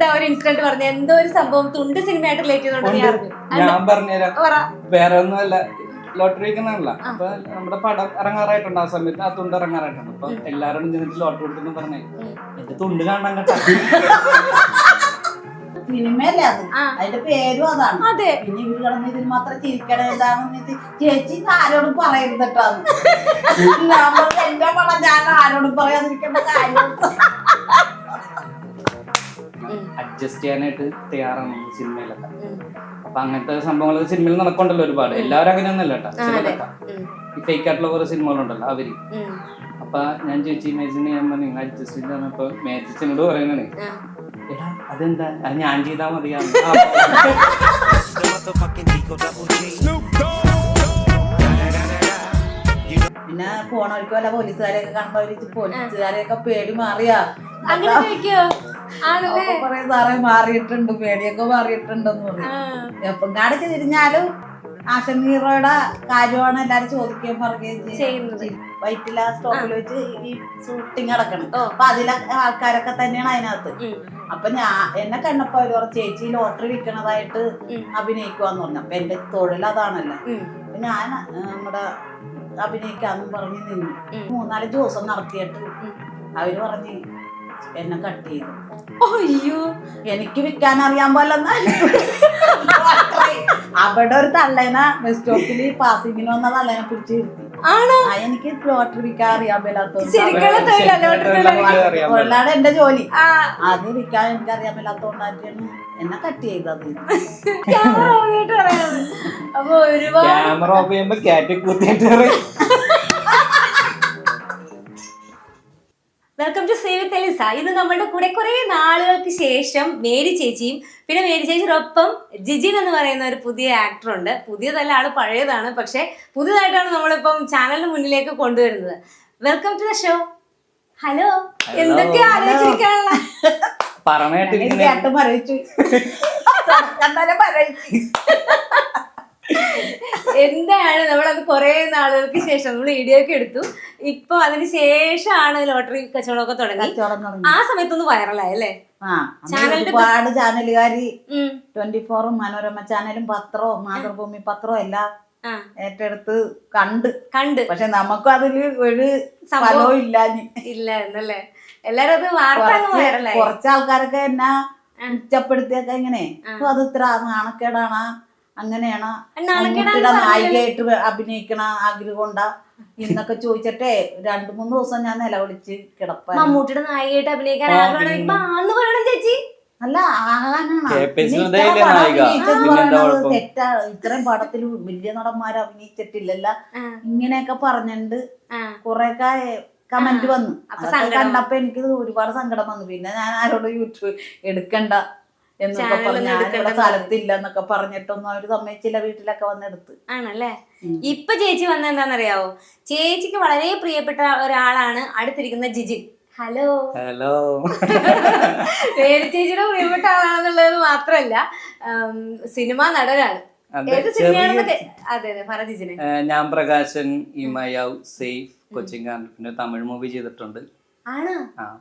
എന്താ ഒരു ഇൻസിഡന്റ് പറഞ്ഞ? എന്തോ ഒരു സംഭവം തുണ്ട് സിനിമയായിട്ട് റിലേറ്റ് ചെയ്തോണ്ട് ഞാൻ പറഞ്ഞുതരാം. വേറെ ഒന്നുമല്ല. ലോട്ടറി വെക്കുന്നതല്ല അപ്പൊ നമ്മുടെ പടം ഇറങ്ങാറായിട്ടുണ്ട്. ആ സമയത്ത് ആ തുണ്ട് ഇറങ്ങാറായിട്ടുണ്ട്. അപ്പൊ എല്ലാരും ചെന്നിട്ട് ലോട്ടറി കൊടുക്കുന്നു പറഞ്ഞു. എന്റെ തുണ്ട് കാണാൻ കേട്ടോ. സിനിമയല്ലേ അത്? അതിന്റെ പേരും അതാണ്. അതെ. പിന്നെ ഇവർ കിടന്ന് ഇതിൽ മാത്രം ചിരിക്കണം എന്താണെന്ന് ചേച്ചി ആരോടും പറയരുത് കേട്ടോ. ഞാൻ പറഞ്ഞു, എന്റെ പടം ഞാൻ ആരോടും പറയാതിരിക്കേണ്ട കാര്യം അഡ്ജസ്റ്റ് ചെയ്യാനായിട്ട് തയ്യാറാണ് ഈ സിനിമയിലൊക്കെ. അപ്പൊ അങ്ങനത്തെ സംഭവങ്ങൾ സിനിമയിൽ നടക്കണ്ടല്ലോ ഒരുപാട്. എല്ലാവരും അങ്ങനെയൊന്നല്ല കേട്ടോ. ചിലതൊക്കെ ഈ ഫേക്ക് ആയിട്ടുള്ള കുറെ സിനിമകളുണ്ടല്ലോ അവർ. അപ്പൊ ഞാൻ ചോദിച്ചു മേജിന് ഞാൻ പറഞ്ഞു അഡ്ജസ്റ്റ് ചെയ്ത് ഇപ്പൊ മേജിനോട് പറയണേ എടാ അതെന്താ? അത് ഞാൻ ചെയ്താ മതിയാ പിന്നെ പോണവർക്ക് വല്ല പോലീസുകാരെയൊക്കെ കാണുമ്പോ അവർ പോലീസുകാരെയൊക്കെ പേടി മാറിയാ. പറയും സാറേ മാറിയിട്ടുണ്ട് പേടിയൊക്കെ മാറിയിട്ടുണ്ടെന്ന് പറയും എപ്പം കാണിച്ച് തിരിഞ്ഞാലും ആശൻ ഹീറോയുടെ കാര്യമാണ് എല്ലാരും ചോദിക്കുകയും പറയുകയും ചെയ്യുന്നത്. വൈറ്റില സ്റ്റോപ്പിൽ വെച്ച് ഈ ഷൂട്ടിങ് നടക്കണം. അപ്പൊ അതിലെ ആൾക്കാരൊക്കെ തന്നെയാണ് അതിനകത്ത്. അപ്പൊ ഞാൻ എന്നെ കണ്ടപ്പോ അവർ പറഞ്ഞു ചേച്ചി ലോട്ടറി വിൽക്കണതായിട്ട്. അഭിനയിക്കുവാന്ന് പറഞ്ഞു. അപ്പൊ എന്റെ തൊഴിൽ അതാണല്ലോ. അപ്പൊ ഞാൻ നമ്മുടെ അഭിനയിക്കാന്നും പറഞ്ഞ് നിന്നു. മൂന്നാൽ ദിവസം നടത്തിയിട്ട്. അവർ പറഞ്ഞ് എന്നെ കട്ട് ചെയ്തു. അയ്യോ എനിക്ക് വിൽക്കാൻ അറിയാൻ പോലെ അവിടെ ഒരു തള്ളേന ബസ് സ്റ്റോപ്പിൽ പാസിങ്ങിന് വന്ന തള്ളേനെ പിടിച്ച് ആണോ? ആ എനിക്ക് ലോട്ടറി വിൽക്കാൻ അറിയാൻ തൊഴിലാണ് എന്റെ ജോലി. അത് വിൽക്കാൻ എനിക്ക് അറിയാൻ മേലാത്തോണ്ടായിട്ടാണ് എന്നെ കട്ട് ചെയ്തത്. അപ്പൊ ഒരുപാട് ക്യാമറ ഓഫ് ചെയ്യുമ്പോ കാറ്റ് കുത്തിയിട്ട് വെൽക്കം ടു സേവ് തെലിസ ഇന്ന് നമ്മളുടെ കൂടെ കുറെ നാളുകൾക്ക് ശേഷം മേരി ചേച്ചിയും പിന്നെ മേരി ചേച്ചിയോടൊപ്പം ജിജിൻ എന്ന് പറയുന്ന ഒരു പുതിയ ആക്ടറുണ്ട് പുതിയതല്ല ആൾ പഴയതാണ്. പക്ഷെ പുതിയതായിട്ടാണ് നമ്മളിപ്പം ചാനലിന് മുന്നിലേക്ക് കൊണ്ടുവരുന്നത്. Welcome to the show hello എന്തൊക്കെ ആലോചിക്കാനുള്ള പറഞ്ഞ കേട്ടിരിക്കുന്നെ നമ്മൾ അത് എന്താണ് നമ്മളത് കുറെ നാളുകൾക്ക് ശേഷം നമ്മൾ വീഡിയോ ഒക്കെ എടുത്തു. ഇപ്പൊ അതിന് ശേഷമാണ് ലോട്ടറി കച്ചവടമൊക്കെ തുടങ്ങി. കച്ചവടം തുടങ്ങി. ആ സമയത്തൊന്ന് വൈറലായി അല്ലേ ആ അന്ന് ചാനലിന്റെ ഒരുപാട് ചാനലുകാരി ഉം. ട്വന്റി ഫോറും മനോരമ ചാനലും പത്രവും മാതൃഭൂമി പത്രവും എല്ലാം ആ. ഏറ്റെടുത്ത് കണ്ട്. കണ്ട്. പക്ഷെ നമുക്കും അതിൽ ഒരു സംഭവം ഫലവും ഇല്ലാഞ്ഞ്. ഇല്ല എന്നല്ലേ? എല്ലാരും അത് വാർത്ത അങ്ങ് കുറച്ച് വൈറലായി കുറച്ച് ആൾക്കാരൊക്കെ എന്നാ ഉച്ചപ്പെടുത്തിയൊക്കെ ഇങ്ങനെ. അത് ഇത്ര നാണക്കേടാണ്. അങ്ങനെയാണ് മമ്മൂട്ടിയുടെ നായികയായിട്ട് അഭിനയിക്കണ ആഗ്രഹം കൊണ്ട എന്നൊക്കെ ചോദിച്ചിട്ടേ രണ്ടു മൂന്ന് ദിവസം ഞാൻ നിലവിളിച്ച് കിടപ്പാ മമ്മൂട്ടിയുടെ നായികയായിട്ട് അഭിനയിക്കാൻ പറയണം ചേച്ചി. അല്ല ആകാനാണ്? തെറ്റാ. ഇത്രയും പടത്തിൽ വലിയ നടന്മാർ അഭിനയിച്ചിട്ടില്ലല്ല. ഇങ്ങനെയൊക്കെ പറഞ്ഞിട്ടുണ്ട് കൊറേക്കെ കമന്റ് വന്നു. കണ്ടപ്പോ എനിക്ക് ഒരുപാട് സങ്കടം വന്നു. പിന്നെ ഞാൻ ആരോടും യൂട്യൂബ് എടുക്കണ്ട. എന്നൊക്കെ പറഞ്ഞു സ്ഥലത്തില്ല പറഞ്ഞിട്ടൊന്നും അവർ സമ്മതിച്ചില്ല വീട്ടിലൊക്കെ വന്നെടുത്ത്. ആണല്ലേ. ഇപ്പൊ ചേച്ചി വന്ന എന്താണെന്നറിയാവോ ചേച്ചിക്ക് വളരെ പ്രിയപ്പെട്ട ഒരാളാണ് അടുത്തിരിക്കുന്ന ജിജിൻ ഹലോ. ഹലോ. പേര് ചേച്ചിയുടെ പ്രിയപ്പെട്ട ആളാണെന്നുള്ളത് മാത്രല്ല സിനിമ നടനാണ്. ഏത് സിനിമയാണെന്നൊക്കെ അതെ അതെ പറ ഞാൻ പ്രകാശൻ ഇമയാവ് സേഫ് കൊച്ചിൻ പിന്നെ തമിഴ് മൂവി ചെയ്തിട്ടുണ്ട്.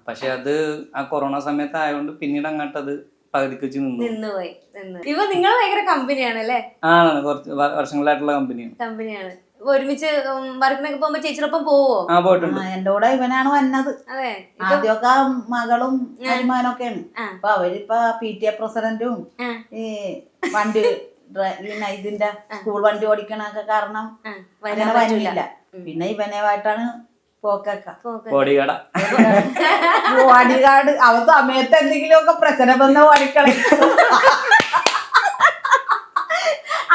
പക്ഷെ അത് ആ കൊറോണ സമയത്ത് ആയതുകൊണ്ട് പിന്നീട് അങ്ങോട്ടത് അത് പകുതിക്ക് വെച്ച് നിന്നു. നിന്നുപോയി നിന്ന്. ഇപ്പൊ നിങ്ങൾ ഭയങ്കര കമ്പനിയാണ് അല്ലേ ആണ് കുറച്ച് വ- വർഷങ്ങളായിട്ടുള്ള കമ്പനിയാണ്. കമ്പനിയാണ്. ഇപ്പൊ ഒരുമിച്ച് വർക്കിനൊക്കെ പോകുമ്പോ ചേച്ചിയോടൊപ്പം പോവോ? ആ പോയിട്ടുണ്ട്. ആ, എന്റെ കൂടെ ഇവനാണ് വന്നത്. അതെ. ആദ്യമൊക്കെ മകളും വരുമാനമൊക്കെയാണ് ആ. അപ്പൊ അവരിപ്പോ പി ടി എ പ്രസിഡന്റും ആ. ഈ വണ്ടി ഡ്ര- ഈ ന- ഇതിന്റെ സ്കൂൾ വണ്ടി ഓടിക്കണൊക്കെ കാരണം ആ, വരാൻ അങ്ങനെ പറ്റൂല. വന്നില്ല. പിന്നെ ഇവനുമായിട്ടാണ് ബോഡികട ബോഡിഗാർഡ് അവ സമയത്ത് എന്തെങ്കിലുമൊക്കെ പ്രശ്നം വന്ന ഓടിക്കളി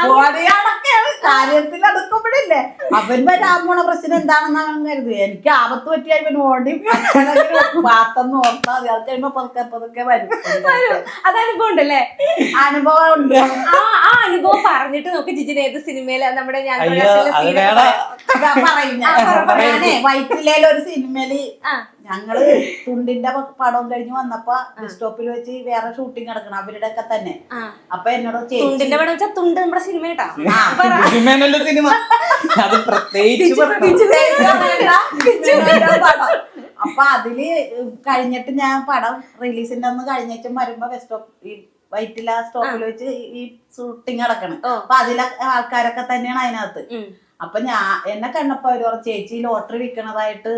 ബോഡിഗാർഡൊക്കെയാണ് കാര്യത്തിൽ അടുക്കുമ്പോഴല്ലേ? അവൻ വരാൻ പോണ പ്രശ്നം എന്താണെന്ന് അവൻ കരുതി എനിക്ക് ആപത്ത് പറ്റിയ ഇവൻ ഓടി പാത്തെന്ന് ഓർത്താ മതി. അത് കഴിയുമ്പോ പതുക്കെ പതുക്കെ വരും. അത് അനുഭവം ഉണ്ടല്ലേ അനുഭവം ഉണ്ട് ആ ആ അനുഭവം പറഞ്ഞിട്ട് നോക്ക് ജിജിന്. ഏത് സിനിമയില നമ്മുടെ ഞാൻ പറയാം. ഞാൻ. ഒരു സിനിമയിൽ ആ. ഞങ്ങൾ തുണ്ടിന്റെ പടം കഴിഞ്ഞ് വന്നപ്പോ ബസ് സ്റ്റോപ്പിൽ വെച്ച് വേറെ ഷൂട്ടിംഗ് നടക്കണം അവരുടെ ഒക്കെ തന്നെ. അപ്പൊ എന്നോട് തുണ്ടിന്റെ പടം വെച്ചാൽ തുണ്ട് നമ്മുടെ സിനിമ സിനിമ. അത് പ്രത്യേകിച്ച്. അപ്പൊ അതിൽ കഴിഞ്ഞിട്ട് ഞാൻ പടം റിലീസിന്റെ അന്ന് കഴിഞ്ഞിട്ട് വരുമ്പോ ബസ് സ്റ്റോപ്പ് ഈ വൈറ്റില സ്റ്റോപ്പിൽ വെച്ച് ഈ ഷൂട്ടിംഗ് നടക്കണം. ഓ. അപ്പൊ അതിലെ ആൾക്കാരൊക്കെ തന്നെയാണ് അതിനകത്ത്. അപ്പൊ ഞാൻ എന്നെ കണ്ടപ്പോ അവർ പറഞ്ഞു ചേച്ചി ലോട്ടറി വിൽക്കണതായിട്ട്.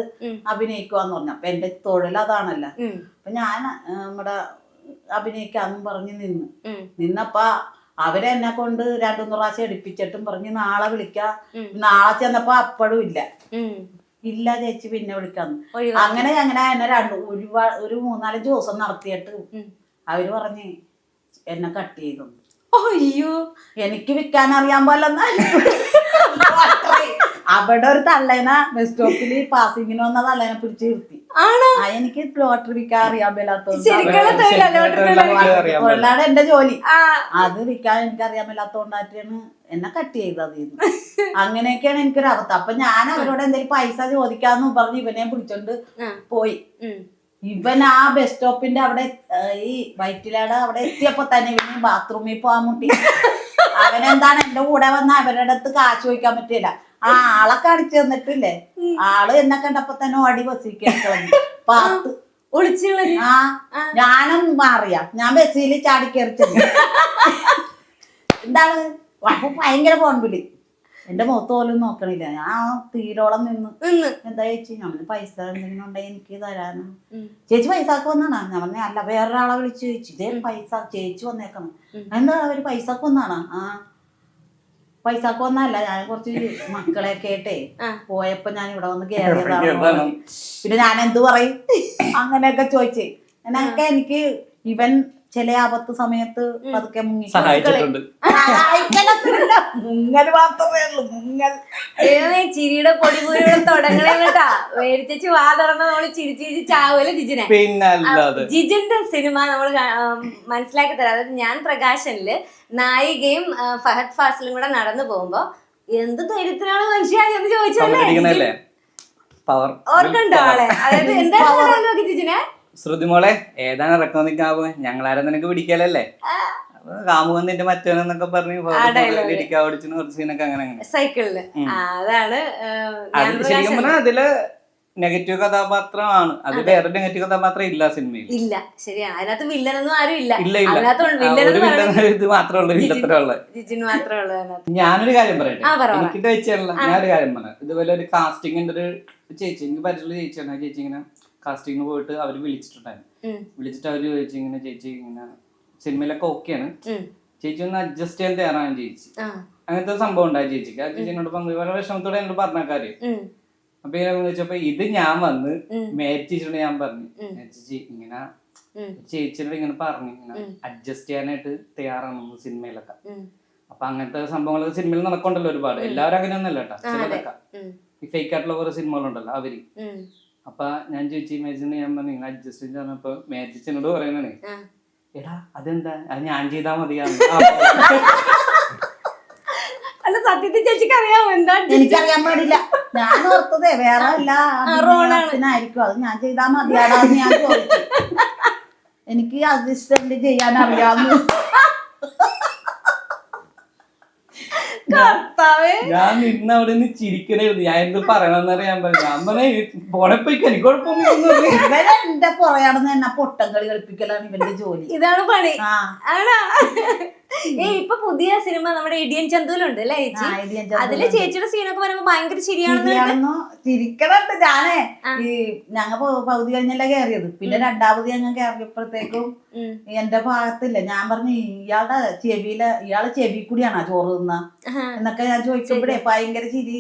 അഭിനയിക്കുവാന്ന് പറഞ്ഞു. അപ്പൊ എന്റെ തൊഴിൽ അതാണല്ലോ. അപ്പൊ ഞാൻ നമ്മുടെ അഭിനയിക്കാന്നും പറഞ്ഞ് നിന്ന്. നിന്നപ്പ അവരെന്നെ കൊണ്ട് രണ്ടു മൂന്ന് പ്രാവശ്യം എടുപ്പിച്ചിട്ടും പറഞ്ഞ് നാളെ വിളിക്ക. നാളെ ചെന്നപ്പോ അപ്പോഴും ഇല്ല. ഇല്ല ചേച്ചി പിന്നെ വിളിക്കാന്ന്. അങ്ങനെ അങ്ങനെ എന്നെ രണ്ട് ഒരുപാട് ഒരു മൂന്നാലഞ്ച് ദിവസം നടത്തിയിട്ട്. അവർ പറഞ്ഞ് എന്നെ കട്ട് ചെയ്തു. അയ്യോ. എനിക്ക് വിൽക്കാൻ അറിയാൻ പോലെന്നാ അവിടെ ഒരു തള്ളേന ബസ് സ്റ്റോപ്പിൽ പാസിങ്ങിന് വന്ന തള്ളേനെ പിടിച്ച് നിർത്തി ആണോ? എനിക്ക് ലോട്ടറി വിൽക്കാൻ അറിയാൻ മേലാത്തോണ്ട് ശരിക്കുള്ള തൊഴിലല്ല ലോട്ടറി തൊഴിലാളി. അറിയാൻ എന്റെ ജോലി. ആ. അത് വിൽക്കാൻ എനിക്ക് അറിയാൻ മേലാത്തോണ്ടായിട്ടാണ് എന്നെ കട്ട് ചെയ്തത്. അങ്ങനെയൊക്കെയാണ് എനിക്കൊരു അവസ്ഥ. അപ്പൊ ഞാൻ അവരോട് എന്തെങ്കിലും പൈസ ചോദിക്കാന്ന് പറഞ്ഞ് ഇവനെ പിടിച്ചോണ്ട് പോയി. ഇവൻ ആ ബസ് സ്റ്റോപ്പിന്റെ അവിടെ ഈ വൈറ്റിലാട് അവിടെ എത്തിയപ്പോ തന്നെ ഇവന് ബാത്റൂമിൽ പോകാൻ മുട്ടി. അവനെന്താണ് എന്റെ കൂടെ വന്ന അവരുടെ അടുത്ത് കാശ് ചോദിക്കാൻ പറ്റില്ല ആ ആളെ കാണിച്ചു തന്നിട്ടില്ലേ? ആൾ എന്നെ കണ്ടപ്പോ തന്നെ ഓടി പാത്ത്. കളഞ്ഞു. ആ ഞാനൊന്നും മാറിയ. ഞാൻ ബസ്സിൽ ചാടി കയറി ചെന്നു എന്താണ് ഭയങ്കര ഭയങ്കര പോൺപിടി എന്റെ മുഖത്ത് പോലും നോക്കണില്ല. ഞാൻ ആ തീരോളം നിന്ന് നിന്ന്. എന്താ ചേച്ചി? ഞമ്മൾ പൈസ എന്തെങ്കിലും ഉണ്ടെങ്കിൽ എനിക്ക് തരാന് ചേച്ചി പൈസ പൈസക്ക് വന്നാണോ? ഞാൻ പറഞ്ഞ അല്ല വേറൊരാളെ വിളിച്ച് ചേച്ചി ഇതേ പൈസ ചേച്ചി വന്നേക്കണം. എന്താ അവർ പൈസക്ക് വന്നാണോ? ആ. പൈസക്ക് വന്നല്ല ഞാൻ കുറച്ച് മക്കളെ കേട്ടെ. പോയപ്പോ ഞാൻ ഇവിടെ വന്ന് കയറിയതാണ് കേറിയതാണ്. പിന്നെ ഞാൻ എന്ത് പറയും? അങ്ങനെയൊക്കെ ചോദിച്ചേ. എന്നൊക്കെ എനിക്ക് ഇവൻ ചില ആപത്ത് സമയത്ത് പതുക്കെ മുങ്ങി സഹായിച്ചിട്ടുണ്ട്. മുങ്ങൽ മാത്രമേ ഉള്ളൂ മുങ്ങൽ. ചിരിയുടെ പൊടി പോലും തുടങ്ങണേ കേട്ടാ. മേടിച്ചു വാ തുറന്ന നമ്മൾ ചിരിച്ച് ചിരിച്ച് ചാവൂല ജിജിനെ? പിന്നെ അല്ലാതെ ജിജിന്റെ സിനിമ നമ്മൾ മനസ്സിലാക്കി തരാം. അതായത് ഞാൻ പ്രകാശനിൽ നായികയും ഫഹദ് ഫാസിലും കൂടെ നടന്നു പോകുമ്പോ എന്ത് ധൈര്യത്തിലാണ് മനുഷ്യ എന്ന് ചോദിച്ചല്ലേ പവർ. ഓർക്കണ്ടോ ആളെ? അതായത് എന്താ ജിജിനെ? ശ്രുതിമോളെ ഏതാണ് ഇറക്കം നിൽക്കാൻ ഞങ്ങളാരും നിനക്ക് പിടിക്കലല്ലേ? കാമുകന്നിന്റെ മറ്റവനെന്നൊക്കെ പറഞ്ഞു dialogue. കുറച്ച് സീനൊക്കെ അങ്ങനെ സൈക്കിളിൽ അതാണ് ആ, ശരിക്കും പറഞ്ഞാൽ അതിൽ നെഗറ്റീവ് കഥാപാത്രമാണ്. അത് വേറെ നെഗറ്റീവ് കഥാപാത്രം ഇല്ല സിനിമയിൽ ഇല്ല. ശരിയാ. അതിനകത്ത് വില്ലനൊന്നും ആരും ഇല്ല. ഇത് മാത്രമേ ഉള്ളൂ വില്ലത്തരമുള്ള ഞാനൊരു കാര്യം പറയട്ടെ. എനിക്കിട്ട് വെച്ചല്ല ഞാനൊരു കാര്യം പറയാം ഇതുപോലെ ഒരു കാസ്റ്റിംഗിന്റെ ഒരു ചേച്ചി എനിക്ക് പരിചയമുള്ള ചേച്ചിയാണ് ചേച്ചി ഇങ്ങനെ കാസ്റ്റിംഗിന് പോയിട്ട് അവർ വിളിച്ചിട്ടുണ്ടായിരുന്നു. വിളിച്ചിട്ട് അവർ ചോദിച്ചു ഇങ്ങനെ ചേച്ചി ഇങ്ങനെ സിനിമയിലൊക്കെ ഓക്കെയാണ് ആണ്. ചേച്ചി ഒന്ന് അഡ്ജസ്റ്റ് ചെയ്യാൻ തയ്യാറാണ് ചേച്ചി. അങ്ങനത്തെ സംഭവം ഉണ്ടായി ചേച്ചിക്ക്. ആ ചേച്ചി എന്നോട് പങ്കു വളരെ വിഷമത്തോടെ എന്നോട് പറഞ്ഞ കാര്യം. അപ്പൊ ഇങ്ങനെ ചോദിച്ചപ്പോ ഇത് ഞാൻ വന്ന് ചേച്ചിയോട് ഞാൻ പറഞ്ഞു. ചേച്ചി ഇങ്ങനെ ചേച്ചിയോട് ഇങ്ങനെ പറഞ്ഞു ഇങ്ങനെ അഡ്ജസ്റ്റ് ചെയ്യാനായിട്ട് തയ്യാറാണ് സിനിമയിലൊക്കെ. അപ്പൊ അങ്ങനത്തെ സംഭവങ്ങളൊക്കെ സിനിമയിൽ നടക്കണ്ടല്ലോ ഒരുപാട്. എല്ലാവരും അങ്ങനെയൊന്നല്ല കേട്ടോ. ചിലതൊക്കെ ഈ ഫേക്ക് ആയിട്ടുള്ള കുറെ സിനിമകളുണ്ടല്ലോ അവർ. അപ്പൊ ഞാൻ ചോദിച്ചു മേജിന് ഞാൻ പറഞ്ഞു നിങ്ങൾ അഡ്ജസ്റ്റ് ചെയ്ത് പറഞ്ഞപ്പോ മേജിച്ചിനോട് പറയണേ ആ. എടാ അതെന്താ? അത് ഞാൻ ചെയ്താ മതിയാ അല്ല സത്യത്തിൽ ചേച്ചിക്ക് അറിയാമോ എന്താ എനിക്കറിയാൻ പാടില്ല. ഞാൻ ഓർത്തതേ വേറെ അത് ഞാൻ ചെയ്താൽ മതിയാടാന്ന് ഞാൻ ചോദിച്ചു. എനിക്ക് അസിസ്റ്റന്റ് ചെയ്യാൻ അറിയാവുന്ന ഞാൻ നിന്ന് അവിടെ നിന്ന് ചിരിക്കണായിരുന്നു. ഞാൻ എന്ത് പറയണമെന്ന് ഞാൻ പറഞ്ഞു ഞാൻ പറഞ്ഞ പോണെ പോയി എനിക്ക് കുഴപ്പമൊന്നും ഇവൻ എന്റെ പുറയാണെന്ന് പൊട്ടം കളി കളിപ്പിക്കലാണ് ഇവന്റെ ജോലി. ഇതാണ് പണി. ആണോ? ഏ ഇപ്പൊ പുതിയ സിനിമ നമ്മുടെ ഇടിയൻ ചന്തുലുണ്ട് അല്ലേ ചേച്ചി? അതിൽ ചേച്ചിയുടെ സീനൊക്കെ പറയുമ്പോ ഭയങ്കര ശരിയാണെന്ന് ചിരിക്കണുണ്ട് ഞാനേ. ഈ ഞങ്ങ പകുതി കഴിഞ്ഞല്ലേ കയറിയത് പിന്നെ രണ്ടാമത് ഞങ്ങൾ കയറിയപ്പോഴത്തേക്കും ഉം. എന്റെ ഭാഗത്തില്ല. ഞാൻ പറഞ്ഞു ഇയാളുടെ ചെവിയിലെ ഇയാൾ ചെവി കൂടിയാണോ ചോറ് തിന്ന? എന്നൊക്കെ ഞാൻ ചോദിക്കുമ്പോഴേ ഭയങ്കര ചിരി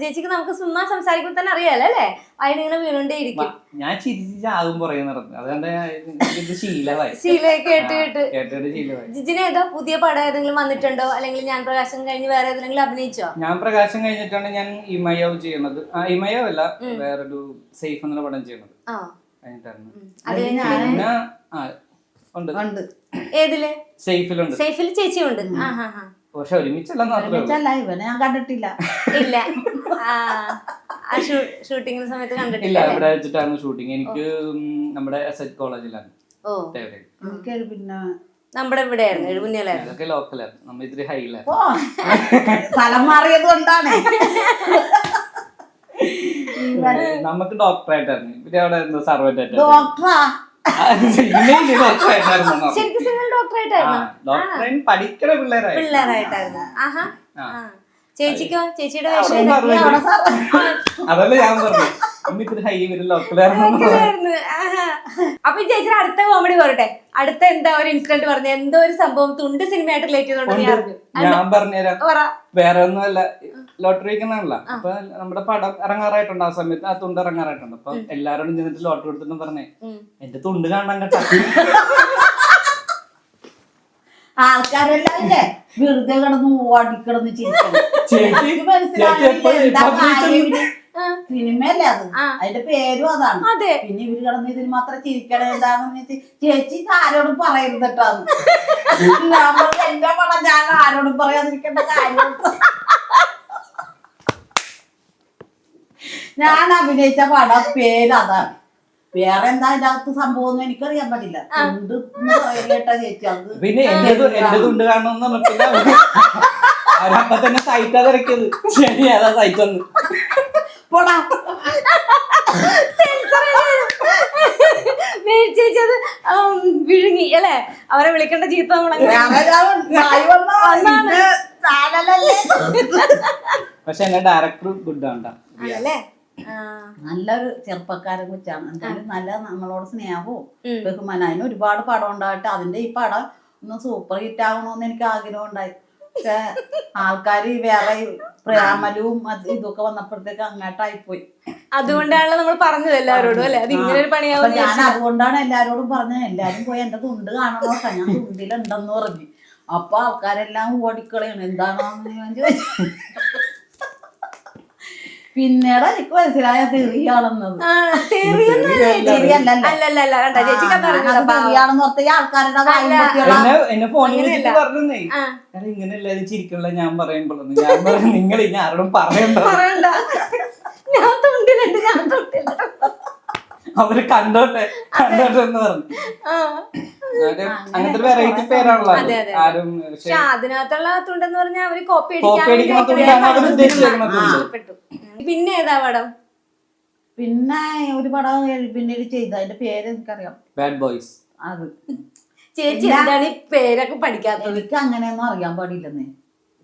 ചേച്ചിക്ക് നമുക്ക് സുമ്മാ സംസാരിക്കുമ്പോ തന്നെ അറിയാലോ അല്ലേ? അതിനിങ്ങനെ വീണോണ്ടേ ഇരിക്കും ഞാൻ ചിരിച്ചാകും പുറകെ നടന്നു. അതുകൊണ്ട് ശീലമായി. കേട്ട് കേട്ട്. ജിജിന് ഏതോ പുതിയ പടം ഏതെങ്കിലും വന്നിട്ടുണ്ടോ? അല്ലെങ്കിൽ ഞാൻ പ്രകാശം കഴിഞ്ഞ് വേറെ ഏതെങ്കിലും അഭിനയിച്ചോ? ഞാൻ പ്രകാശം കഴിഞ്ഞിട്ടാണ് ഞാൻ ഇമയോ ചെയ്യുന്നത് ഇമയോ അല്ല വേറൊരു സേഫ് എന്നുള്ള പടം ചെയ്യണത്. ഉണ്ട്. ഉണ്ട്. ഏതിൽ? സേഫിലുണ്ട് സേഫിൽ ചേച്ചിയുണ്ട്. പക്ഷെ ഒരുമിച്ചല്ല ഇവനെ ഞാൻ കണ്ടിട്ടില്ല. ഇല്ല. സമയത്ത് കണ്ടിട്ടില്ല? ഇവിടെ ഷൂട്ടിങ്. എനിക്ക് നമ്മുടെ എസ് എച്ച് കോളേജിലാണ്. ഓ. ദേവരയിൽ എനിക്ക് പിന്നെ നമ്മുടെ ഇവിടെ ആയിരുന്നു എഴുപുന്നേലായിരുന്നു ലോക്കലായിരുന്നു നമ്മ ഇത്തിരി ഹൈലായിരുന്നു സ്ഥലം മാറിയത് കൊണ്ടാണ്. നമുക്ക് ഡോക്ടറായിട്ടായിരുന്നു ഇവർ അവിടെ എന്തോ സർവന്റ് ആയിട്ടായിരുന്നു. ഡോക്ടറാ സിനിമയിൽ ഡോക്ടറായിട്ടായിരുന്നു ശരിക്കും സിനിമ ഡോക്ടറായിട്ടായിരുന്നു ഡോക്ടറിന് പഠിക്കണ പിള്ളേരായി. പിള്ളേരായിട്ടായിരുന്നു. ആഹാ. ചേച്ചിക്കോ? ചേച്ചിയുടെ അതല്ല ഞാൻ പറഞ്ഞു. അപ്പൊ ചേച്ചിയുടെ അടുത്ത കോമഡി പറയട്ടെ അടുത്ത എന്താ ഒരു ഇൻസിഡന്റ് പറഞ്ഞു എന്തോ ഒരു സംഭവം തുണ്ട് സിനിമയായിട്ട് റിലേറ്റ് ചെയ്തോണ്ട് ഞാൻ പറഞ്ഞു ഞാൻ പറഞ്ഞുതരാം. പറ. വേറെ ഒന്നുമല്ല. ലോട്ടറി വയ്ക്കുന്നതാണല്ലോ. അപ്പൊ നമ്മുടെ പടം ഇറങ്ങാറായിട്ടുണ്ട് ആ സമയത്ത്. ആ തുണ്ട് ഇറങ്ങാറായിട്ടുണ്ട്. അപ്പൊ എല്ലാരോടും ചെന്നിട്ട് ലോട്ടറി എടുത്തിട്ട് പറഞ്ഞേ. എന്റെ തുണ്ട് കാണാൻ കേട്ടാ. ആൾക്കാരെല്ലാം വെറുതെ കിടന്ന് ഓടിക്കിടന്ന് ചിരിക്കണം. സിനിമയല്ലേ അത്? അതിന്റെ പേരും അതാണ്. പിന്നെ ഇവർ കിടന്ന് ഇതിന് മാത്രം ചിരിക്കണം എന്താണെന്ന് വെച്ച് ചേച്ചി ഇത് ആരോടും പറയരുത് കേട്ടാന്ന് പറഞ്ഞു എന്റെ പടം ഞാൻ ആരോടും പറയാതിരിക്കേണ്ട കാര്യം ഞാൻ അഭിനയിച്ച പടം പേര് അതാണ്. വേറെ എന്താ അതിന്റെ അകത്ത് സംഭവം ഒന്നും എനിക്കറിയാൻ പറ്റില്ല ഉണ്ട് കേട്ടാ ചേച്ചി. അത് പിന്നെ എന്റെ തു- എന്റെ തുണ്ട് കാണണമെന്ന് പറഞ്ഞിട്ടില്ല. അവരപ്പൊ തന്നെ സൈറ്റാ തിരക്കിയത്? ശരി അതാ സൈറ്റ് വന്ന്. പോടാ. ചേച്ചി അത് ഉം, വിഴുങ്ങി അല്ലേ? അവരെ വിളിക്കേണ്ട ചീത്ത ചാനലല്ലേ? പക്ഷെ എന്റെ ഡയറക്ടർ ഗുഡ് ആണ്ടാ അല്ലേ ആ. നല്ലൊരു ചെറുപ്പക്കാരൻ കൊച്ചാണ്. എന്തായാലും നല്ല നമ്മളോട് സ്നേഹവും. ബഹുമാനം അതിന് ഒരുപാട് പടം ഉണ്ടായിട്ട് അതിന്റെ ഈ പടം ഒന്ന് സൂപ്പർ ഹിറ്റ് ആകണമെന്ന് എനിക്ക് ആഗ്രഹം ഉണ്ടായി പക്ഷെ ആൾക്കാർ വേറെ പ്രേമലും ഇതൊക്കെ വന്നപ്പോഴത്തേക്ക് അങ്ങോട്ടായി പോയി. അതുകൊണ്ടാണല്ലോ നമ്മൾ പറഞ്ഞത് എല്ലാവരോടും അല്ലെ? അത് ഇങ്ങനെ ഒരു പണിയാവും ഞാൻ അതുകൊണ്ടാണ് എല്ലാരോടും പറഞ്ഞത്. എല്ലാരും പോയി എന്റെ തുണ്ട് കാണണോ ഞാൻ തുണ്ടിലുണ്ടെന്ന് പറഞ്ഞു. അപ്പൊ ആൾക്കാരെല്ലാം ഓടിക്കളയാണ്. എന്താണോ ചോദിച്ചു. പിന്നീട് എനിക്ക് മനസ്സിലായ തെറിയാണെന്നത് തെറിയല്ലല്ലോ. അല്ലല്ല കണ്ട? ചേച്ചി കഥ അത് തെറിയാണെന്ന് ഓർത്ത് ആൾക്കാരുടെ വായിൽ പൊട്ടിയുള്ള എന്നെ എന്നെ ഫോണിൽ അങ്ങനെയല്ല. വിളിച്ചിട്ട് പറഞ്ഞേ ആ. എടാ ഇങ്ങനെ എല്ലാരും ഞാൻ പറയുമ്പോഴൊന്നും ഞാൻ പറഞ്ഞു നിങ്ങൾ ഇനി ആരോടും പറയണ്ട. ഞാൻ തൊണ്ടിലുണ്ട് ഞാൻ തൊണ്ടിലുണ്ട്. അവർ കണ്ടോട്ടെ കണ്ടോട്ടെ എന്ന് പറഞ്ഞു. അങ്ങനത്തെ വെറൈറ്റി പേരാണല്ലോ. ആരും പക്ഷെ അതിനകത്തുള്ള തുണ്ടെന്ന് പറഞ്ഞാൽ അവർ കോപ്പി അടിക്കാൻ അടിക്കുന്ന പിന്നെ ഏതാ പടം? പിന്നെ ഒരു പടം പിന്നീട് ചെയ്ത. അതിന്റെ പേര് എനിക്കറിയാം. ബാഡ് ബോയ്സ് അത്. ചേച്ചി എന്താണ് ഈ പേരൊക്കെ പഠിക്കാത്തത്? എനിക്ക് അങ്ങനെയൊന്നും അറിയാൻ പാടില്ലെന്നേ.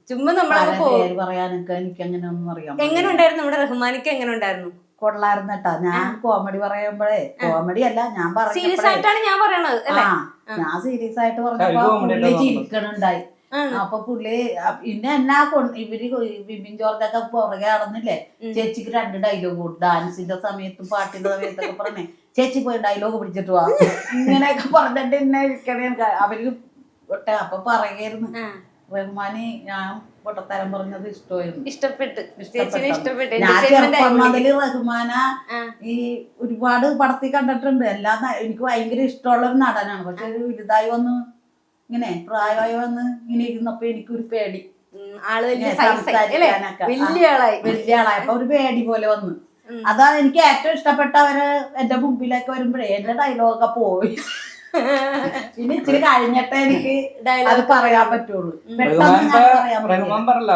ചുമ്മാ നമ്മളെ പേര് പറയാനൊക്കെ എനിക്ക് അങ്ങനെയൊന്നും അറിയാം എങ്ങനെ ഉണ്ടായിരുന്നു നമ്മുടെ റഹ്മാനിക്ക് എങ്ങനെ ഉണ്ടായിരുന്നു കൊള്ളായിരുന്നു കേട്ടാ ഞാൻ കോമഡി പറയുമ്പോഴേ കോമഡി അല്ല ഞാൻ സീരിയസ് ആയിട്ടാണ് ഞാൻ പറയണത് അല്ലെ? ആ ഞാൻ സീരിയസ് ആയിട്ട് പറഞ്ഞപ്പോ ചിരിക്കണുണ്ടായി. അപ്പൊ പുള്ളി പിന്നെ എന്നാ ഇവർ വിമിൻ ജോർജൊക്കെ പുറകെ നടന്നില്ലേ? ചേച്ചിക്ക് രണ്ട് ഡയലോഗ് കൊടുത്തു ഡാൻസിന്റെ സമയത്തും പാട്ടിന്റെ സമയത്തൊക്കെ പറഞ്ഞേ ചേച്ചി പോയി ഡയലോഗ് പിടിച്ചിട്ട് വാ. ഇങ്ങനെയൊക്കെ പറഞ്ഞിട്ട് എന്നെ ഇരിക്കണേ അവർ ഒട്ടെ അപ്പൊ പറയായിരുന്നു ആ. റഹ്മാനി ഞാൻ പൊട്ടത്തരം പറഞ്ഞത് ഇഷ്ടമായിരുന്നു. ഇഷ്ടപ്പെട്ട്. ഇഷ്ടപ്പെട്ടു. റഹ്മാന ഈ ഒരുപാട് പടത്തിൽ കണ്ടിട്ടുണ്ട്. എല്ലാ എനിക്ക് ഭയങ്കര ഇഷ്ടമുള്ള ഒരു നടനാണ്. പക്ഷെ ഒരു വലുതായി വന്ന് ഇങ്ങനെ പ്രായമായി വന്ന് ഇങ്ങനെ ഇരുന്നപ്പോ എനിക്കൊരു പേടി. ആൾ വലിയ. വലിയ ആളായി. വലിയ ആളായപ്പോ ഒരു പേടി പോലെ വന്നു. അതാ എനിക്ക് ഏറ്റവും ഇഷ്ടപ്പെട്ട ഇഷ്ടപ്പെട്ടവര് എന്റെ മുമ്പിലേക്ക് വരുമ്പോഴേ എന്റെ ഡയലോഗൊക്കെ പോയി. പിന്നെ ഇച്ചിരി കഴിഞ്ഞിട്ടേ എനിക്ക് ഡയലോഗ് അത് പറയാൻ പറ്റുള്ളൂ. പെട്ടെന്ന് റഹ്മാൻ പറയാൻ പറ്റില്ല. റഹ്മാൻ പറയല്ല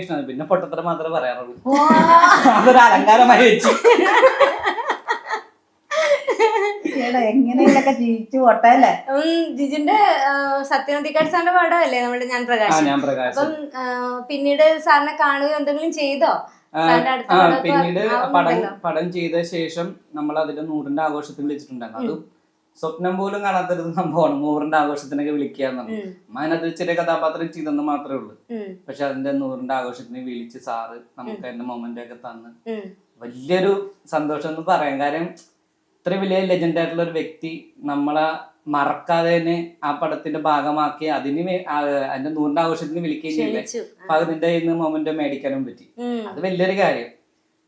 ഇഷ്ടമാണ് പിന്നെ പൊട്ടത്തരം മാത്രമേ പറയാറുള്ളൂ. അതൊരു അലങ്കാരമായി വെച്ചു. എടാ, എങ്ങനെയൊക്കെ ജീവിച്ചു പോട്ടെ അല്ലേ? ഉം, ജിജിന്റെ സത്യനന്ദിക്കാട് സാറിന്റെ പടമല്ലേ നമ്മുടെ ഞാൻ ആ പ്രകാശ് ഞാൻ പ്രകാശ്. അപ്പം പിന്നീട് സാറിനെ കാണുകയോ എന്തെങ്കിലും ചെയ്തോ? പിന്നീട് പടം പടം ചെയ്ത ശേഷം നമ്മൾ അതിന്റെ നൂറിന്റെ ആഘോഷത്തിന് വിളിച്ചിട്ടുണ്ടായിരുന്നു. അതും സ്വപ്നം പോലും കാണാത്തൊരു സംഭവമാണ്. നൂറിന്റെ ആഘോഷത്തിനൊക്കെ വിളിക്കുക എന്നുള്ളത്. അതിനകത്ത് ചെറിയ കഥാപാത്രം ചെയ്തെന്ന് മാത്രമേ ഉള്ളൂ. പക്ഷെ അതിന്റെ നൂറിന്റെ ആഘോഷത്തിന് വിളിച്ച് സാറ് നമുക്ക് അതിന്റെ മൊമെന്റ് ഒക്കെ തന്ന് വലിയൊരു സന്തോഷം എന്ന് പറയാം. കാര്യം ഇത്രയും വലിയ ലെജൻഡ് ആയിട്ടുള്ള ഒരു വ്യക്തി നമ്മളെ മറക്കാതെ തന്നെ ആ പടത്തിന്റെ ഭാഗമാക്കി അതിന് അതിന്റെ നൂറിന്റെ ആഘോഷത്തിന് വിളിക്കുകയും ചെയ്യില്ലേ അപ്പൊ അതിന്റെ ഇന്ന് മൊമെന്റ് മേടിക്കാനും പറ്റി. അത് വലിയൊരു കാര്യം.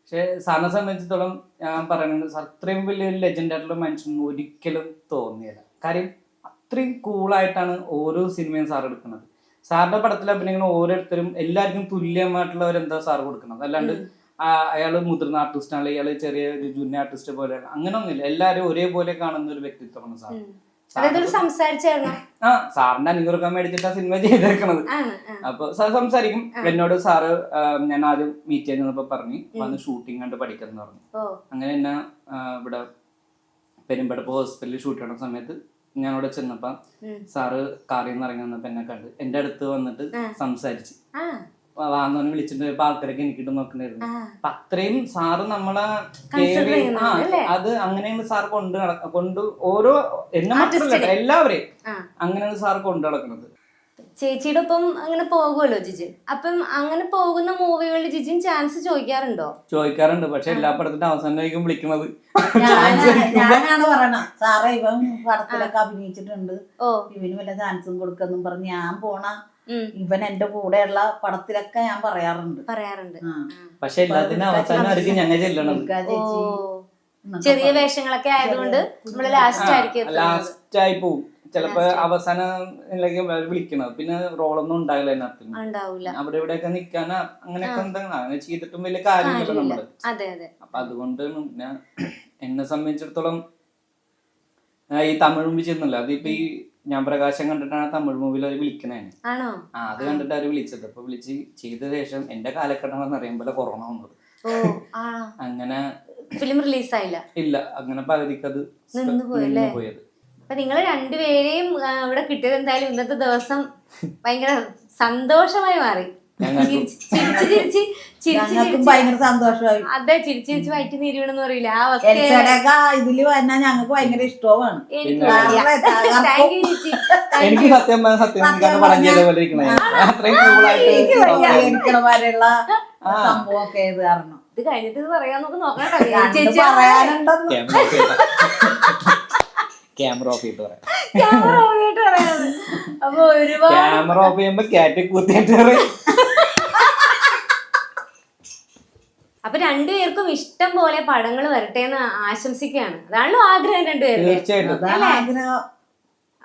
പക്ഷെ സാറിനെ സംബന്ധിച്ചിടത്തോളം ഞാൻ പറയുന്നത് സാർ അത്രയും വലിയൊരു ലെജൻഡ് ആയിട്ടുള്ള മനുഷ്യൻ ഒരിക്കലും തോന്നിയില്ല. കാര്യം അത്രയും കൂളായിട്ടാണ് ഓരോ സിനിമയും സാർ എടുക്കുന്നത്. സാറിന്റെ പടത്തിൽ അഭിനയിക്കുന്ന ഓരോരുത്തരും എല്ലാവർക്കും തുല്യമായിട്ടുള്ള ഒരു എന്താ സാർ കൊടുക്കുന്നത്? അല്ലാണ്ട് അയാൾ മുതിർന്ന ആർട്ടിസ്റ്റാണ് ഇയാൾ ചെറിയ ഒരു ജൂനിയർ ആർട്ടിസ്റ്റ് പോലെയാണ്. അങ്ങനെ ഒന്നുമില്ല എല്ലാവരും ഒരേപോലെ കാണുന്ന ഒരു വ്യക്തിത്വമാണ് സാർ. ആ സാറിന്റെ അനുഗ്രഹം മേടിച്ചിട്ട് ആ സിനിമ ചെയ്തേക്കണത്. അപ്പൊ സാർ സംസാരിക്കും. എന്നോട് സാറ് ഞാൻ ആദ്യം മീറ്റ് ചെയ്യുന്നപ്പോ പറഞ്ഞു വന്ന് ഷൂട്ടിംഗ് കണ്ട് പഠിക്കണം പറഞ്ഞു. അങ്ങനെ എന്നാ ഇവിടെ പെരുമ്പടപ്പ് ഹോസ്പിറ്റലിൽ ഷൂട്ട് ചെയ്യണ സമയത്ത് ഞാൻ അവിടെ ചെന്നപ്പോ. സാറ് കാറിൽ നിന്ന് ഇറങ്ങി വന്നപ്പോ എന്നെ കണ്ട്. എന്റെ അടുത്ത് വന്നിട്ട്. സംസാരിച്ച്. ആ വാ- വാന്ന് പറഞ്ഞ് വിളിച്ചിട്ട് ഇപ്പൊ ആൾക്കാരൊക്കെ എനിക്ക് നോക്കണ്ടായിരുന്നു അപ്പൊ അത്രയും സാറ് നമ്മളെ? അത് അങ്ങനെയാണ് സാർ കൊണ്ട് കൊണ്ട് ഓരോ എന്നെ മാത്രമല്ല എല്ലാവരെയും. അങ്ങനെയാണ് സാർ കൊണ്ട് നടക്കുന്നത്. ചേച്ചിയുടെ ഒപ്പം അങ്ങനെ പോകുമല്ലോ ജിജിൻ അപ്പം അങ്ങനെ പോകുന്ന മൂവികളിൽ ജിജിൻ ചാൻസ് ചോദിക്കാറുണ്ടോ? ചോദിക്കാറുണ്ട് പക്ഷെ എല്ലാ പടത്തിന്റെ അവസാനമായിരിക്കും വിളിക്കുന്നത്. ഞാനാണ് പറയണ സാറേ ഇവൻ പടത്തിലൊക്കെ അഭിനയിച്ചിട്ടുണ്ട്. ഓ. ഇവന് വല്ല ചാൻസും കൊടുക്കുന്നു പറഞ്ഞ് ഞാൻ പോണ ഇവൻ എന്റെ കൂടെയുള്ള പടത്തിലൊക്കെ ഞാൻ പറയാറുണ്ട്. പറയാറുണ്ട്. പക്ഷെ പക്ഷെ അവസാനം ആയിരിക്കും ഞങ്ങൾ എന്നൊക്കെ ചെറിയ വേഷങ്ങളൊക്കെ ആയതുകൊണ്ട് നമ്മൾ ലാസ്റ്റ് ആയിരിക്കും ലാസ്റ്റ് ആയി പോവും. ചിലപ്പോ അവസാനം വിളിക്കണം. പിന്നെ റോളൊന്നും ഉണ്ടാവില്ല അതിനകത്ത്. അവിടെ ഇവിടെയൊക്കെ നിക്കാനാ അങ്ങനെയൊക്കെ എന്താണ് അങ്ങനെ ചെയ്തിട്ടും വലിയ കാര്യമില്ല. നമ്മൾ. അതെ അതെ. അപ്പൊ അതുകൊണ്ട് ഞാൻ എന്നെ സംബന്ധിച്ചിടത്തോളം ഈ തമിഴ് മുമ്പ് ചെയ്യുന്നില്ല അതിപ്പോ ഈ ഞാൻ പ്രകാശം കണ്ടിട്ടാണ് തമിഴ് മൂവിയിൽ അവർ വിളിക്കണേ. ആണോ? ആ അത് കണ്ടിട്ട് അവർ വിളിച്ചത്. അപ്പൊ വിളിച്ച് ചെയ്ത ശേഷം എന്റെ കാലഘട്ടം എന്ന് അറിയുമ്പോൾ കൊറോണ വന്നത്. അങ്ങനെ ഫിലിം റിലീസ് ആയില്ല? ഇല്ല അങ്ങനെ പകുതിക്ക് അത്? പോയത്. അപ്പൊ നിങ്ങൾ രണ്ടുപേരെയും ഇവിടെ കിട്ടിയത് എന്തായാലും ഇന്നത്തെ ദിവസം ഭയങ്കര സന്തോഷമായി മാറി. ഞങ്ങൾക്കും. ഭയങ്കര സന്തോഷമായി. അതെ ചിരിച്ച് ചിരിച്ച് വയറ്റി നീരിവണെന്ന് പറയില്ല ആ അവസ്ഥ. ഇതിൽ വന്നാ ഞങ്ങൾക്ക് ഭയങ്കര ഇഷ്ടവുമാണ്. എനിക്ക് സത്യം സത്യം പോലെ ഇരിക്കണേ. അത്രയും കൂളായിട്ട് സംഭവമൊക്കെ ഇത് കാരണം? ഇത് കഴിഞ്ഞിട്ട് ഇത് പറയാൻ നമുക്ക് നോക്കാം പറയാനുണ്ടെന്ന്. ക്യാമറ ഓഫ് ചെയ്തിട്ട് പറയാം. ക്യാമറ പറയാത് അപ്പൊ ഒരുപാട് ക്യാമറ ഓഫ് ചെയ്യുമ്പോ ക്യാറ്റ് കുത്തിയിട്ട് പറയും. അപ്പൊ രണ്ടുപേർക്കും ഇഷ്ടം പോലെ പടങ്ങൾ വരട്ടെ എന്ന് ആശംസിക്കുകയാണ്. അതാണല്ലോ ആഗ്രഹം രണ്ടുപേരുടെ. ആഗ്രഹം.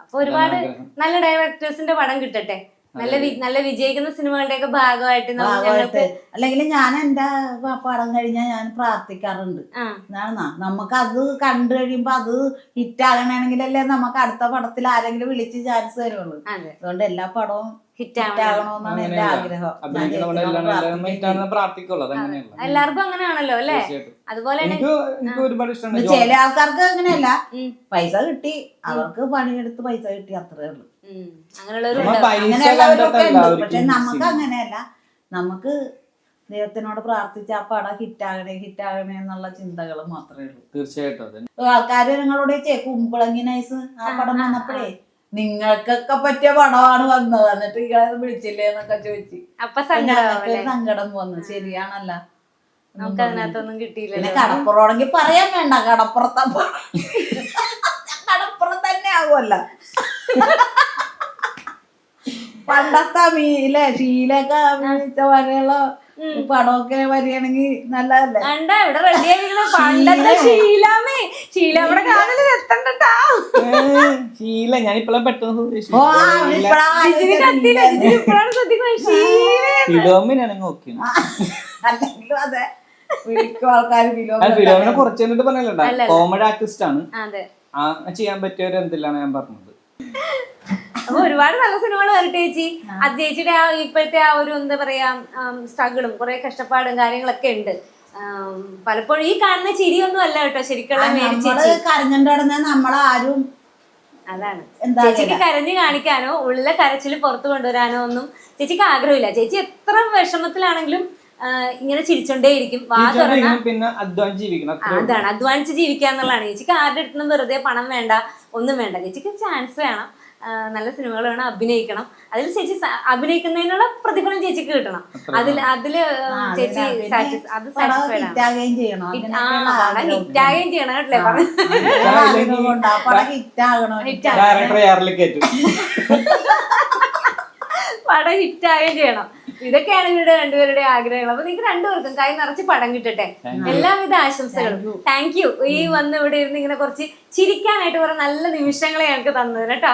അപ്പൊ ഒരുപാട് നല്ല ഡയറക്ടേഴ്സിന്റെ പടം കിട്ടട്ടെ. നല്ല നല്ല വിജയിക്കുന്ന സിനിമകളുടെ ഒക്കെ ഭാഗമായിട്ട്. ഭാഗമായിട്ട് അല്ലെങ്കിൽ ഞാൻ എന്റെ പടം കഴിഞ്ഞാൽ ഞാൻ പ്രാർത്ഥിക്കാറുണ്ട്. നമുക്ക് അത് കണ്ടു കഴിയുമ്പോ അത് ഹിറ്റ് ആകണമെങ്കിലല്ലേ നമുക്ക് അടുത്ത പടത്തിൽ ആരെങ്കിലും വിളിച്ച് ചാൻസ് തരുള്ളൂ. അതുകൊണ്ട് എല്ലാ പടവും ഹിറ്റ് എന്റെ. ആഗ്രഹം. എല്ലാവർക്കും അങ്ങനെയാണല്ലോ അല്ലേ? അതുപോലെ എനിക്ക് എനിക്ക് ഒരുപാട് ഇഷ്ടമാണ് ചില ആൾക്കാർക്ക് അങ്ങനെയല്ല. പൈസ കിട്ടി അവർക്ക് പണിയെടുത്ത് പൈസ കിട്ടി അത്രേ ഉള്ളൂ. അങ്ങനെയുള്ളവരൊക്കെ ഉണ്ട്. പക്ഷെ നമുക്ക്. അങ്ങനെയല്ല. നമുക്ക് ദൈവത്തിനോട് പ്രാർത്ഥിച്ച ആ പടം ഹിറ്റാകണേ ഹിറ്റാകണേ എന്നുള്ള ചിന്തകൾ മാത്രമേ ഉള്ളൂ. തീർച്ചയായിട്ടും ആൾക്കാർ ആൾക്കാര് നിങ്ങളോട് ചേ കുമ്പളങ്ങി നൈസ് ആ പടം വന്നപ്പോഴേ നിങ്ങൾക്കൊക്കെ പറ്റിയ പടമാണ് വന്നത്. എന്നിട്ട് ഇയാളെ വിളിച്ചില്ലേ എന്നൊക്കെ ചോദിച്ചു. അപ്പൊ ഞങ്ങൾക്ക് സങ്കടം വന്നു. ശരിയാണല്ല. നമുക്ക് അതിനകത്തൊന്നും പിന്നെ കടപ്പുറമാണെങ്കിൽ പറയാൻ വേണ്ട. കടപ്പുറത്ത കടപ്പുറം തന്നെ ആകുമല്ല പണ്ടത്തെ മീലെ ഷീലൊക്കെ പോലെയുള്ള പടമൊക്കെ വരികയാണെങ്കിൽ നല്ലതല്ലേ? കണ്ട ഇവിടെ റെഡി ആയിരിക്കണ പണ്ടത്തെ ശീലാമേ. ശീല അവിടെ കാലിൽ എത്തണ്ടട്ടാ ശീല. ഞാൻ ഇപ്പളെ പെട്ടെന്ന് ഫിലോമിനാണെങ്കിൽ ഓക്കെ അല്ലെങ്കിലും അതെ. വിളിക്കും ആൾക്കാർ ഫിലോമിനെ കുറച്ച് കഴിഞ്ഞിട്ട് പറഞ്ഞല്ലോ. കോമഡി ആർട്ടിസ്റ്റ് ആണ് അതെ. ആ ചെയ്യാൻ പറ്റിയ ഒരു എന്തിലാണ് ഞാൻ പറഞ്ഞത്. അപ്പൊ ഒരുപാട് നല്ല സിനിമകൾ വരട്ടെ ചേച്ചി. അത് ചേച്ചിയുടെ ആ ഇപ്പോഴത്തെ ആ ഒരു എന്താ പറയാ സ്ട്രഗിളും കുറെ കഷ്ടപ്പാടും കാര്യങ്ങളൊക്കെ ഉണ്ട്. പലപ്പോഴും ഈ കാണുന്ന ചിരിയൊന്നും അല്ല കേട്ടോ ശരിക്കുള്ള മേരി നമ്മൾ ചേച്ചി. കരഞ്ഞിട്ടുടനെ നമ്മളാരും അതാണ്. ചേച്ചിക്ക് കരഞ്ഞു കാണിക്കാനോ ഉള്ള കരച്ചിൽ പുറത്തു കൊണ്ടുവരാനോ ഒന്നും ചേച്ചിക്ക് ആഗ്രഹമില്ല. ചേച്ചി എത്ര വിഷമത്തിലാണെങ്കിലും ഇങ്ങനെ ചിരിച്ചോണ്ടേയിരിക്കും. വാ തുറന്ന. പിന്നെ ജീവിക്കണം. അതാണ്. അധ്വാനിച്ച് ജീവിക്കുക എന്നുള്ളതാണ് ചേച്ചിക്ക് ആരുടെ അടുത്തുനിന്നും വെറുതെ പണം വേണ്ട ഒന്നും വേണ്ട. ചേച്ചിക്ക് ചാൻസ് വേണം. നല്ല സിനിമകൾ വേണം അഭിനയിക്കണം. അതിൽ ചേച്ചി അഭിനയിക്കുന്നതിനുള്ള പ്രതിഫലം ചേച്ചിക്ക് കിട്ടണം. അതിൽ അതിൽ ചേച്ചി സാറ്റിസ് അത് ഹിറ്റാകുകയും ചെയ്യണം. ഹിറ്റ്- ആ പടം ഹിറ്റാകുകയും ചെയ്യണം കേട്ടില്ലേ? പടം? ഹിറ്റാകുകയും ചെയ്യണം. ഇതൊക്കെയാണ് ഇവരുടെ രണ്ടുപേരുടെ ആഗ്രഹങ്ങൾ. അപ്പൊ നിങ്ങൾക്ക് രണ്ടുപേർക്കും കൈ നിറച്ച് പടം കിട്ടട്ടെ. എല്ലാവിധ ആശംസകളും. താങ്ക് യു ഈ വന്ന് ഇവിടെ ഇരുന്ന് ഇങ്ങനെ കുറച്ച് ചിരിക്കാനായിട്ട് കുറെ നല്ല നിമിഷങ്ങളെ ഞങ്ങൾക്ക് തന്നത് കേട്ടോ.